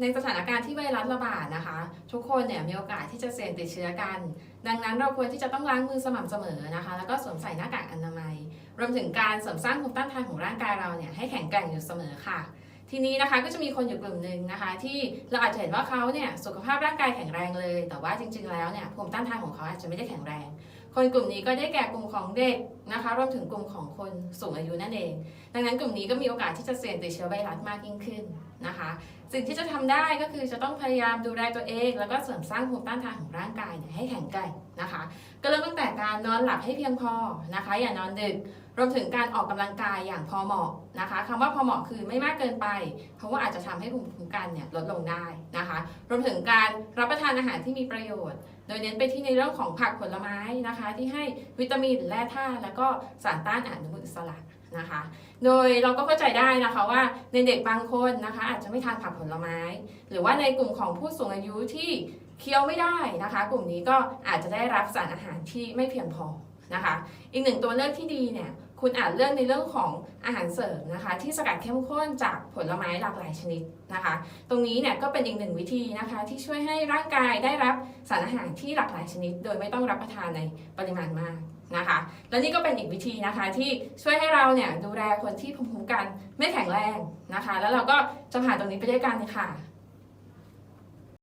ในสถานการณ์ที่ไวรัสระบาดนะคะ ทุกคนเนี่ยมีโอกาสที่จะเสี่ยงติดเชื้อกัน ดังนั้นเราควรที่จะต้องล้างมือสม่ำเสมอนะคะ แล้วก็สวมใส่หน้ากากอนามัย รวมถึงการเสริมสร้างภูมิต้านทานของร่างกายเราเนี่ยให้แข็งแกร่งอยู่เสมอค่ะ ทีนี้นะคะก็จะมีคนอยู่กลุ่มหนึ่งนะคะ ที่เราอาจจะเห็นว่าเขาเนี่ยสุขภาพร่างกายแข็งแรงเลย แต่ว่าจริง ๆ แล้วเนี่ยภูมิต้านทานของเขาอาจจะไม่ได้แข็งแรง คนกลุ่มนี้ก็ได้แก่กลุ่มของเด็กนะคะรวมถึงกลุ่มของคนสูงอายุนั่นเอง ดังนั้นกลุ่มนี้ก็มีโอกาสที่จะเสี่ยงติดเชื้อไวรัสมากยิ่งขึ้นนะคะ สิ่งที่จะทำได้ก็คือจะต้องพยายามดูแลตัวเอง แล้วก็เสริมสร้างภูมิต้านทานของร่างกายให้แข็งแกร่งนะคะ ก็เริ่มตั้งแต่การนอนหลับให้เพียงพอนะคะ อย่านอนดึกรวมถึงการออกกำลังกายอย่างพอเหมาะนะคะคำว่าพอเหมาะคือไม่มากเกินไป เพราะว่าอาจจะทำให้ภูมิคุ้มกันเนี่ยลดลงได้ นะคะรวมถึงการรับประทานอาหารที่มีประโยชน์ โดยเน้นไปที่ในเรื่องของผักผลไม้นะคะ ที่ให้วิตามินแร่ธาตุแล้วก็สารต้านอนุมูลอิสระนะคะ โดยเราก็เข้าใจได้นะคะว่าในเด็กบางคนนะคะ อาจจะไม่ทานผักผลไม้ หรือว่าในกลุ่มของผู้สูงอายุที่เคี้ยวไม่ได้นะคะ กลุ่มนี้ก็อาจจะได้รับสารอาหารที่ไม่เพียงพอนะคะ อีกหนึ่งตัวเลือกที่ดีเนี่ย คุณอาจเลือกในเรื่องของอาหารเสริมนะคะ ที่สกัดเข้มข้นจากผลไม้หลากหลายชนิดนะคะ ตรงนี้เนี่ยก็เป็นอีกหนึ่งวิธีนะคะ ที่ช่วยให้ร่างกายได้รับสารอาหารที่หลากหลายชนิด โดยไม่ต้องรับประทานในปริมาณมากนะคะ และนี่ก็เป็นอีกวิธีนะคะที่ช่วยให้เราเนี่ยดูแลคนที่ภูมิคุ้มกันไม่แข็งแรงนะคะ แล้วเราก็จะผ่านตรงนี้ไปด้วยกันค่ะ